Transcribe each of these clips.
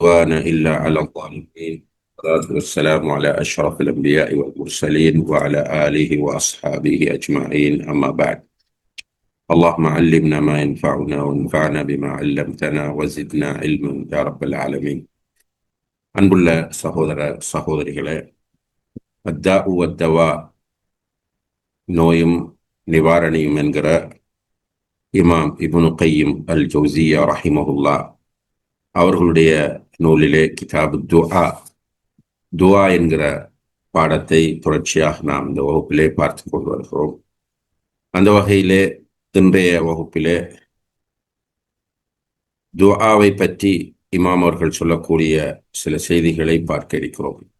عدوان إلا على الظالمين والصلاة والسلام على أشرف الأنبياء والمرسلين وعلى آله وأصحابه أجمعين أما بعد اللهم علمنا ما ينفعنا وانفعنا بما علمتنا وزدنا علما يا رب العالمين அன்புள்ள சகோதர சகோதரிகளே அத்தா உவத்தவா நோயும் நிவாரணியும் என்கிற இமாம் இபுனு கையும் அல் ஜவுசியா ரஹிமஹுல்லா அவர்களுடைய நூலிலே கிதாபு துஆ. துஆ என்கிற பாடத்தை தொடர்ச்சியாக நாம் இந்த வகுப்பிலே பார்த்து கொண்டு வருகிறோம். அந்த வகையிலே இன்றைய வகுப்பிலே துஆவை பற்றி இமாம் அவர்கள் சொல்லக்கூடிய சில செய்திகளை பார்க்க இருக்கிறோம்.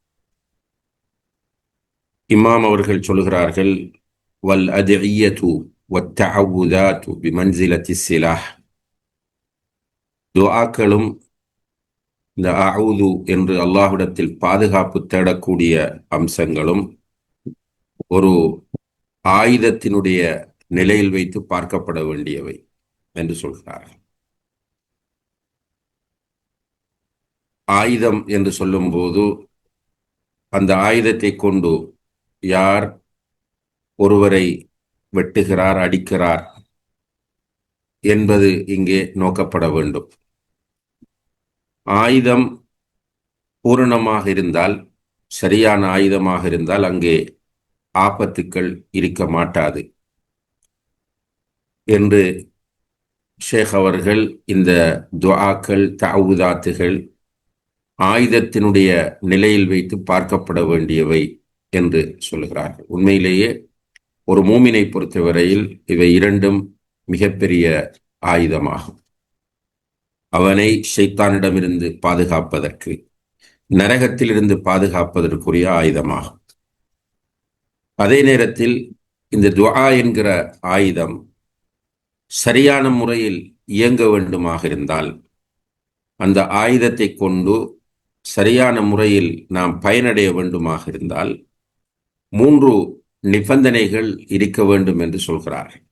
இமாம் அவர்கள் சொல்கிறார்கள் வல் அதியத்து ஒத்தவுதாத்து பிமன்சிலத்தி சிலாஹ். இந்த அவுது என்று அல்லாஹ்விடத்தில் பாதுகாப்பு தேடக்கூடிய அம்சங்களும் ஒரு ஆயுதத்தினுடைய நிலையில் வைத்து பார்க்கப்பட வேண்டியவை என்று சொல்கிறார் ஆயுதம் என்று சொல்லும்போது அந்த ஆயுதத்தை கொண்டு யார் ஒருவரை வெட்டுகிறார் அடிக்கிறார் என்பது இங்கே நோக்கப்பட வேண்டும். ஆயுதம் பூரணமாக இருந்தால் சரியான ஆயுதமாக இருந்தால் அங்கே ஆபத்துக்கள் இருக்க மாட்டாது. என்று ஷேக் அவர்கள் இந்த துவாக்கள் தாவுதாத்துகள் ஆயுதத்தினுடைய நிலையில் வைத்து பார்க்கப்பட வேண்டியவை என்று சொல்கிறார்கள் உண்மையிலேயே ஒரு மூமினை பொறுத்தவரையில் இவை இரண்டும் மிகப்பெரிய ஆயுதமாகும். அவனை ஷைத்தானிடமிருந்து பாதுகாப்பதற்கு நரகத்திலிருந்து பாதுகாப்பதற்குரிய ஆயுதமாகும். அதே நேரத்தில் இந்த துவா என்கிற ஆயுதம் சரியான முறையில் இயங்க வேண்டுமாக இருந்தால் அந்த ஆயுதத்தை கொண்டு சரியான முறையில் நாம் பயனடைய வேண்டுமாக இருந்தால் மூன்று நிபந்தனைகள் இருக்க வேண்டும் என்று சொல்கிறார்கள்.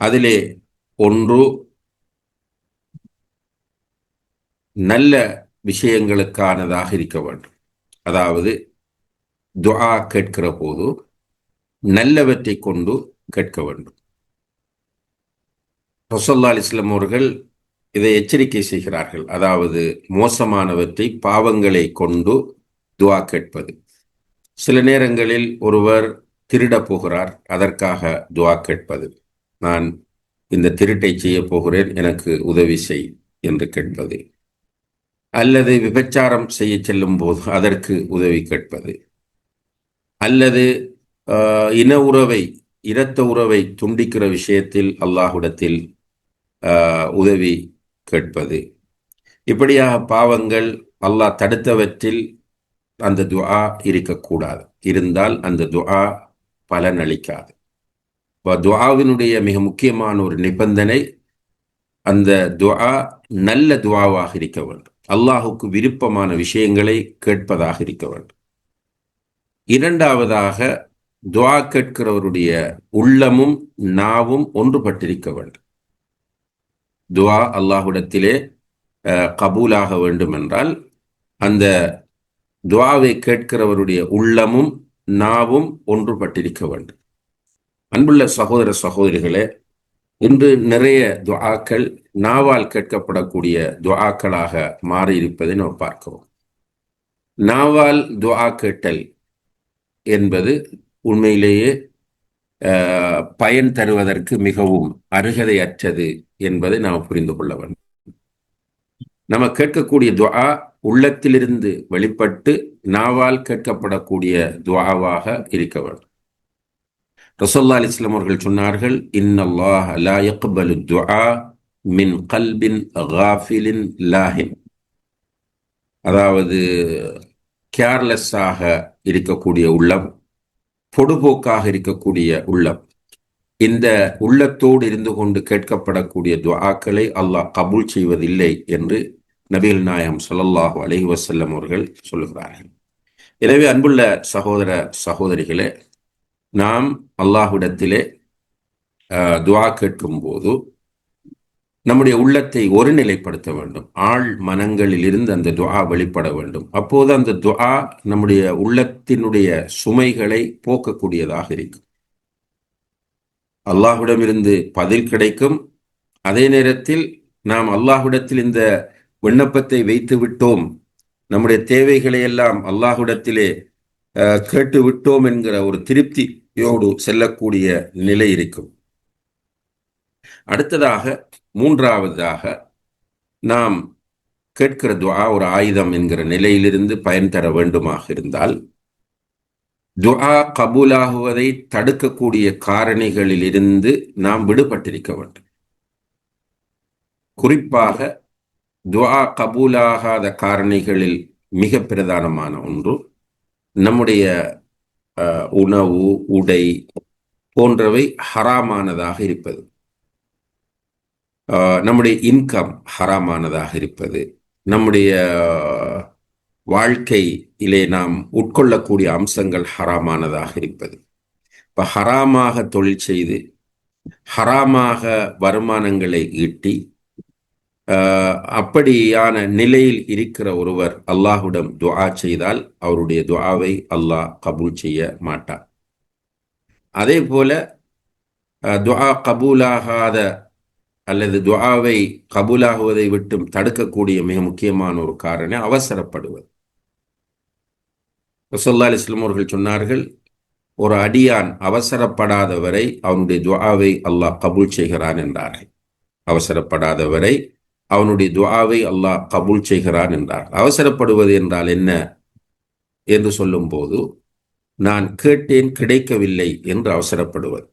அதிலே ஒன்று நல்ல விஷயங்களுக்கானதாக இருக்க வேண்டும். அதாவது துஆ கேட்கிற போது நல்லவற்றை கொண்டு கேட்க வேண்டும். ரசோல்லா அலிஸ்லாம் அவர்கள் இதை எச்சரிக்கை செய்கிறார்கள். அதாவது மோசமானவற்றை பாவங்களை கொண்டு துவா கேட்பது. சில நேரங்களில் ஒருவர் திருட போகிறார் அதற்காக துவா கேட்பது. நான் இந்த திருட்டை செய்ய போகிறேன் எனக்கு உதவி செய் என்று கேட்பது. அல்லது விபச்சாரம் செய்ய செல்லும் போது அதற்கு உதவி கேட்பது. அல்லது இன உறவை இரத்த உறவை துண்டிக்கிற விஷயத்தில் அல்லாஹுடத்தில் உதவி கேட்பது. இப்படியாக பாவங்கள் அல்லாஹ் தடுத்தவற்றில் அந்த துஆ இருக்கக்கூடாது. இருந்தால் அந்த துஆ பலன் அளிக்காது. துஆவினுடைய மிக முக்கியமான ஒரு நிபந்தனை அந்த துஆ நல்ல துவாவாக இருக்க வேண்டும். அல்லாஹுக்கு விருப்பமான விஷயங்களை கேட்பதாக இருக்க வேண்டும். இரண்டாவதாக துவா கேட்கிறவருடைய உள்ளமும் நாவும் ஒன்றுபட்டிருக்க வேண்டும். துவா அல்லாஹுடத்திலே கபூலாக வேண்டும் என்றால் அந்த துவாவை கேட்கிறவருடைய உள்ளமும் நாவும் ஒன்றுபட்டிருக்க வேண்டும். அன்புள்ள சகோதர சகோதரிகளே இன்று நிறைய துவாக்கள் நாவால் கேட்கப்படக்கூடிய துவாக்களாக மாறியிருப்பதை நாம் பார்க்கிறோம். நாவால் துவா கேட்டல் என்பது உண்மையிலேயே பயன் தருவதற்கு மிகவும் அருகதையற்றது என்பதை நாம் புரிந்து கொள்ள வேண்டும். நம்ம கேட்கக்கூடிய துவா உள்ளத்திலிருந்து வெளிப்பட்டு நாவால் கேட்கப்படக்கூடிய துவாவாக இருக்க வேண்டும். ரசோல்லா அலிஸ்லாம் அவர்கள் சொன்னார்கள் இன்னல்லாஹ் லா யக்பலு துஆ மின் கல்பின் காஃபிலின் லாஹின். அதாவது கேர்லெஸ்ஸாக இருக்கக்கூடிய உள்ளம் பொடுபோக்காக இருக்கக்கூடிய உள்ளம் இந்த உள்ளத்தோடு இருந்து கொண்டு கேட்கப்படக்கூடிய துவாக்களை அல்லாஹ் கபூல் செய்வதில்லை என்று நபிகள் நாயம் சொல்லல்லாஹு அலஹி வசல்லம் அவர்கள் சொல்லுகிறார்கள். எனவே அன்புள்ள சகோதர சகோதரிகளே நாம் அல்லாஹுடத்திலே துவா கேட்கும் போது நம்முடைய உள்ளத்தை ஒருநிலைப்படுத்த வேண்டும். ஆள் மனங்களில் இருந்து அந்த துவா வெளிப்பட வேண்டும். அப்போது அந்த துவா நம்முடைய உள்ளத்தினுடைய சுமைகளை போக்கக்கூடியதாக இருக்கும். அல்லாஹுடமிருந்து பதில் கிடைக்கும். அதே நேரத்தில் நாம் அல்லாஹுடத்தில் இந்த விண்ணப்பத்தை வைத்து விட்டோம். நம்முடைய தேவைகளை எல்லாம் அல்லாஹுடத்திலே கேட்டு விட்டோம் என்கிற ஒரு திருப்தி யோடு செல்லக்கூடிய நிலை இருக்கும். அடுத்ததாக மூன்றாவதாக நாம் கேட்கிற துவா ஒரு ஆயுதம் என்கிற நிலையிலிருந்து பயன் தர வேண்டுமாக இருந்தால் துவா கபூலாகுவதை தடுக்கக்கூடிய காரணிகளில் இருந்து நாம் விடுபட்டிருக்க வேண்டும். குறிப்பாக துவா கபூலாகாத காரணிகளில் மிக பிரதானமான ஒன்று நம்முடைய உணவு உடை போன்றவை ஹராமானதாக இருப்பது. நம்முடைய இன்கம் ஹராமானதாக இருப்பது. நம்முடைய வாழ்க்கையிலே நாம் உட்கொள்ளக்கூடிய அம்சங்கள் ஹராமானதாக இருப்பது. இப்போ ஹராமாக தொழில் செய்து ஹராமாக வருமானங்களை ஈட்டி அப்படியான நிலையில் இருக்கிற ஒருவர் அல்லாஹுடம் துஆ செய்தால் அவருடைய துஆவை அல்லாஹ் கபூல் செய்ய மாட்டார் அதே போல துஆ கபூலாகாத அல்லது துஆவை கபூலாகுவதை விட்டும் தடுக்கக்கூடிய மிக முக்கியமான ஒரு காரணம் அவசரப்படுவது. ரசல்லா அலிஸ்லாம் அவர்கள் சொன்னார்கள் ஒரு அடியான் அவசரப்படாதவரை அவனுடைய துஆவை அல்லாஹ் கபூல் செய்கிறான் என்றார்கள். அவசரப்படாதவரை அவனுடைய துவாவை அல்லாஹ் கபூல் செய்கிறான் என்றார். அவசரப்படுவது என்றால் என்ன? என்று சொல்லும்போது நான் கேட்டேன் கிடைக்கவில்லை என்று அவசரப்படுவது.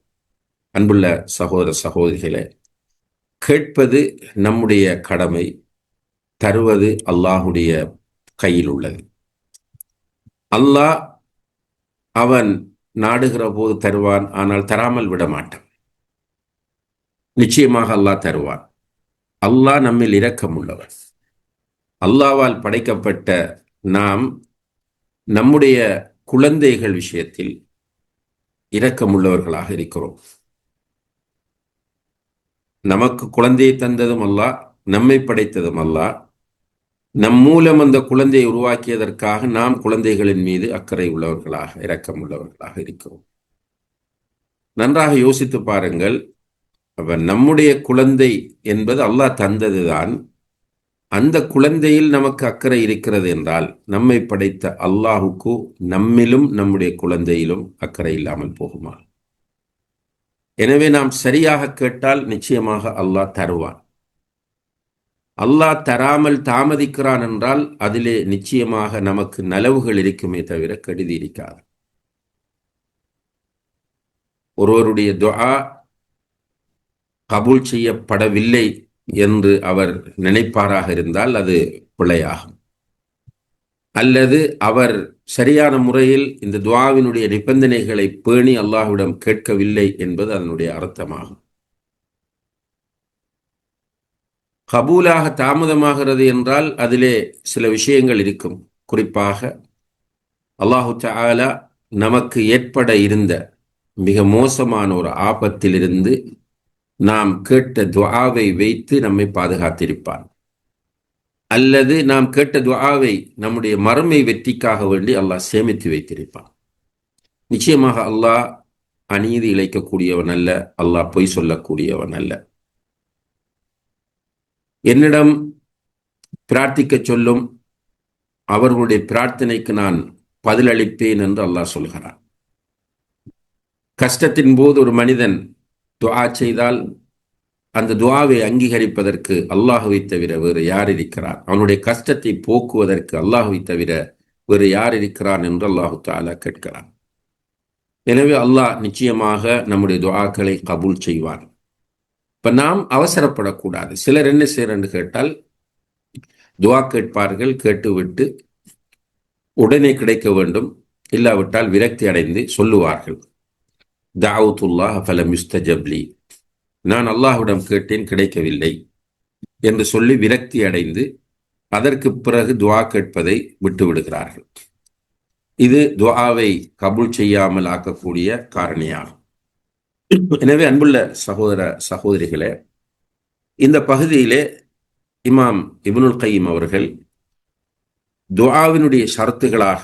அன்புள்ள சகோதர சகோதரிகளே கேட்பது நம்முடைய கடமை தருவது அல்லாஹுடைய கையில் உள்ளது. அல்லாஹ் அவன் நாடுகிற போது தருவான் ஆனால் தராமல் விட மாட்டான். நிச்சயமாக அல்லாஹ் தருவான். அல்லாஹ் நம்மில் இரக்கம் உள்ளவர் அல்லாவால் படைக்கப்பட்ட நாம் நம்முடைய குழந்தைகள் விஷயத்தில் இரக்கமுள்ளவர்களாக இருக்கிறோம். நமக்கு குழந்தையை தந்ததும் அல்ல நம்மை படைத்ததும் அல்ல நம் மூலம் அந்த குழந்தையை உருவாக்கியதற்காக நாம் குழந்தைகளின் மீது அக்கறை உள்ளவர்களாக இரக்கம் உள்ளவர்களாக இருக்கிறோம். நன்றாக யோசித்து பாருங்கள் அவன் நம்முடைய குழந்தை என்பது அல்லாஹ் தந்ததுதான். அந்த குழந்தையில் நமக்கு அக்கறை இருக்கிறது என்றால் நம்மை படைத்த அல்லாஹுக்கு நம்மிலும் நம்முடைய குழந்தையிலும் அக்கறை இல்லாமல் போகுமா? எனவே நாம் சரியாக கேட்டால் நிச்சயமாக அல்லாஹ் தருவான். அல்லாஹ் தராமல் தாமதிக்கிறான் என்றால் அதிலே நிச்சயமாக நமக்கு நலவுகள் இருக்குமே தவிர கெடுதி இருக்காது. ஒருவருடைய துஆ கபூல் செய்யப்படவில்லை என்று அவர் நினைப்பாராக இருந்தால் அது பிழையாகும். அல்லது அவர் சரியான முறையில் இந்த துவாவினுடைய நிபந்தனைகளை பேணி அல்லாஹ்விடம் கேட்கவில்லை என்பது அதனுடைய அர்த்தமாகும். கபூலாக தாமதமாகிறது என்றால் அதிலே சில விஷயங்கள் இருக்கும். குறிப்பாக அல்லாஹு தாலா நமக்கு ஏற்பட இருந்த மிக மோசமான ஒரு ஆபத்திலிருந்து நாம் கேட்ட துவாவை வைத்து நம்மை பாதுகாத்திருப்பான் அல்லது நாம் கேட்ட துவாவை நம்முடைய மறுமை வெற்றிக்காக வேண்டி அல்லாஹ் சேமித்து வைத்திருப்பான். நிச்சயமாக அல்லாஹ் அநீதி இழைக்கக்கூடியவன் அல்ல அல்லாஹ் பொய் சொல்லக்கூடியவன் அல்ல. என்னிடம் பிரார்த்திக்க சொல்லும் அவர்களுடைய பிரார்த்தனைக்கு நான் பதிலளிப்பேன் என்று அல்லாஹ் சொல்கிறான். கஷ்டத்தின் போது ஒரு மனிதன் துவா செய்தால் அந்த துவாவை அங்கீகரிப்பதற்கு அல்லாஹுவை தவிர வேறு யார் இருக்கிறார்? அவனுடைய கஷ்டத்தை போக்குவதற்கு அல்லாஹுவை தவிர வேறு யார் இருக்கிறான் என்று அல்லாஹு தாலா கேட்கிறான். எனவே அல்லாஹ் நிச்சயமாக நம்முடைய துவாக்களை கபூல் செய்வான். இப்ப நாம் அவசரப்படக்கூடாது. சிலர் என்ன செய்யறன்னு கேட்டால் துவா கேட்பார்கள் கேட்டுவிட்டு உடனே கிடைக்க வேண்டும். இல்லாவிட்டால் விரக்தி அடைந்து சொல்லுவார்கள். தாவுத்துல்லாஹ் ஃபலம் யுஸ்தஜப்லி நான் அல்லாஹ்விடம் கேட்டேன் கிடைக்கவில்லை என்று சொல்லி விரக்தி அடைந்து அதற்கு பிறகு துவா கேட்பதை விட்டு விடுகிறார்கள். இது துவாவை கபூல் செய்யாமல் ஆக்கக்கூடிய காரணியாகும். எனவே அன்புள்ள சகோதர சகோதரிகளே இந்த பகுதியிலே இமாம் இபுனுல் கையீம் அவர்கள் துவாவினுடைய ஷரத்துகளாக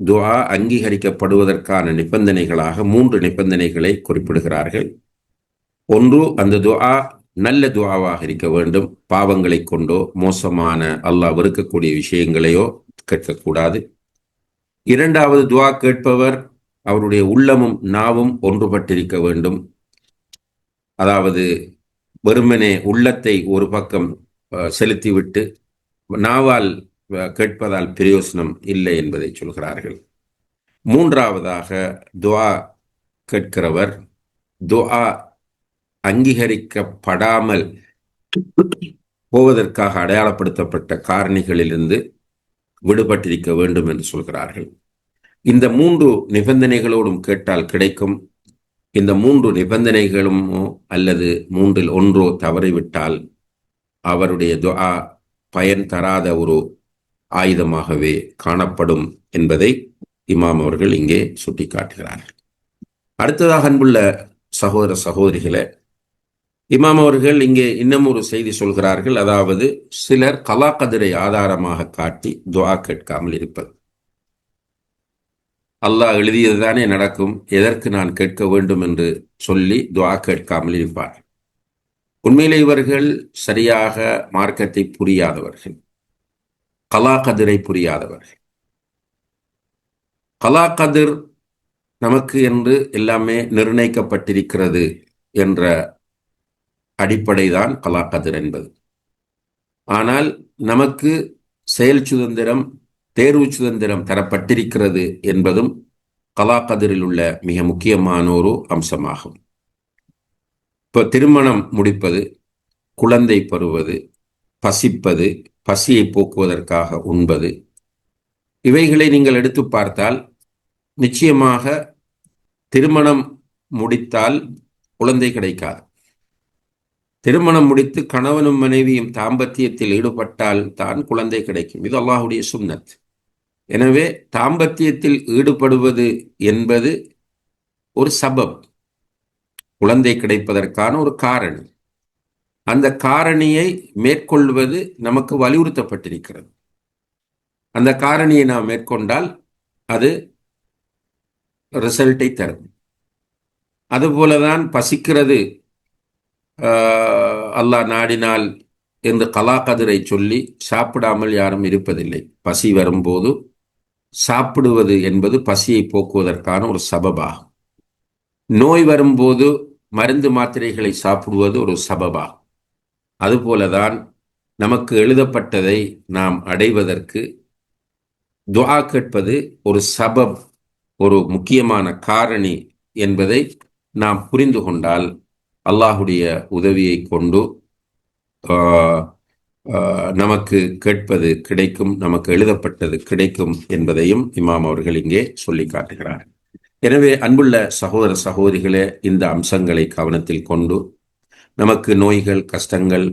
துவா அங்கீகரிக்கப்படுவதற்கான நிபந்தனைகளாக மூன்று நிபந்தனைகளை குறிப்பிடுகிறார்கள். ஒன்று அந்த துவா நல்ல துவாவாக இருக்க வேண்டும். பாவங்களை கொண்டோ மோசமான அல்லாஹ் வெறுக்கக்கூடிய விஷயங்களையோ கேட்கக்கூடாது. இரண்டாவது துவா கேட்பவர் அவருடைய உள்ளமும் நாவும் ஒன்றுபட்டிருக்க வேண்டும். அதாவது வெறுமனே உள்ளத்தை ஒரு பக்கம் செலுத்திவிட்டு நாவால் கேட்பதால் பிரயோசனம் இல்லை என்பதை சொல்கிறார்கள். மூன்றாவதாக துவா கேட்கிறவர் துவா அங்கீகரிக்கப்படாமல் போவதற்காக அடையாளப்படுத்தப்பட்ட காரணிகளிலிருந்து விடுபட்டிருக்க வேண்டும் என்று சொல்கிறார்கள். இந்த மூன்று நிபந்தனைகளோடும் கேட்டால் கிடைக்கும். இந்த மூன்று நிபந்தனைகளுமோ அல்லது மூன்றில் ஒன்றோ தவறிவிட்டால் அவருடைய துவா பயன் தராத ஒரு ஆயுதமாகவே காணப்படும் என்பதை இமாம் அவர்கள் இங்கே சுட்டிக்காட்டுகிறார்கள். அடுத்ததாக அன்புள்ள சகோதர சகோதரிகளே இமாம் அவர்கள் இங்கே இன்னும் ஒரு செய்தி சொல்கிறார்கள். அதாவது சிலர் கலாக்கதிரை ஆதாரமாக காட்டி துவா கேட்காமல் இருப்பது. அல்லாஹ் எழுதியதுதானே நடக்கும். எதற்கு நான் கேட்க வேண்டும் என்று சொல்லி துவா கேட்காமல் இருப்பார் உண்மையிலே இவர்கள் சரியாக மார்க்கத்தை புரியாதவர்கள். கலாகதிரை புரியாதவர்கள். கலாகதிர் நமக்கு என்று எல்லாமே நிர்ணயிக்கப்பட்டிருக்கிறது என்ற அடிப்படைதான் கலாகதிர் என்பது. ஆனால் நமக்கு செயல் சுதந்திரம் தேர்வு சுதந்திரம் தரப்பட்டிருக்கிறது என்பதும் கலாகதிரில் உள்ள மிக முக்கியமான ஒரு அம்சமாகும். இப்போ திருமணம் முடிப்பது குழந்தை பருவது பசிப்பது பசியை போக்குவதற்காக உண்பது. இவைகளை நீங்கள் எடுத்து பார்த்தால் நிச்சயமாக திருமணம் முடித்தால் குழந்தை கிடைக்காது. திருமணம் முடித்து கணவனும் மனைவியும் தாம்பத்தியத்தில் ஈடுபட்டால் தான் குழந்தை கிடைக்கும். இது அல்லாஹுடைய சுன்னத். எனவே தாம்பத்தியத்தில் ஈடுபடுவது என்பது ஒரு சபப். குழந்தை கிடைப்பதற்கான ஒரு காரணி. அந்த காரணியை மேற்கொள்வது நமக்கு வலியுறுத்தப்பட்டிருக்கிறது. அந்த காரணியை நாம் மேற்கொண்டால் அது ரிசல்ட்டை தரும். அதுபோலதான் பசிக்கிறது அல்லாஹ் நாடினால் என்று கலாக்கதிரை சொல்லி சாப்பிடாமல் யாரும் இருப்பதில்லை. பசி வரும்போது சாப்பிடுவது என்பது பசியை போக்குவதற்கான ஒரு சபபாகும். நோய் வரும்போது மருந்து மாத்திரைகளை சாப்பிடுவது ஒரு சபபாகும். அதுபோலதான் நமக்கு எழுதப்பட்டதை நாம் அடைவதற்கு துவா கேட்பது ஒரு சபப் ஒரு முக்கியமான காரணி என்பதை நாம் புரிந்து கொண்டால் அல்லாஹுடைய உதவியை கொண்டு ஆஹ், ஆஹ், நமக்கு கேட்பது கிடைக்கும் நமக்கு எழுதப்பட்டது கிடைக்கும் என்பதையும் இமாம் அவர்கள் இங்கே சொல்லி காட்டுகிறார். எனவே அன்புள்ள சகோதர சகோதரிகளே இந்த அம்சங்களை கவனத்தில் கொண்டு நமக்கு நோய்கள் கஷ்டங்கள்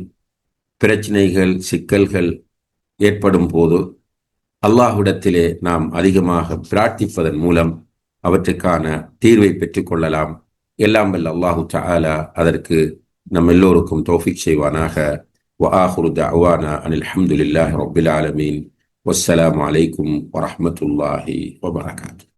பிரச்சனைகள் சிக்கல்கள் ஏற்படும் போது அல்லாஹ்விடத்திலே நாம் அதிகமாக பிரார்த்திப்பதன் மூலம் அவற்றுக்கான தீர்வை பெற்றுக்கொள்ளலாம் எல்லாம் வல்ல அல்லாஹு தஆலா அதற்கு நம் எல்லோருக்கும் தௌஃபிக் செய்வானாக وآخر دعوانا أن الحمد لله رب العالمين والسلام عليكم ورحمة الله وبركاته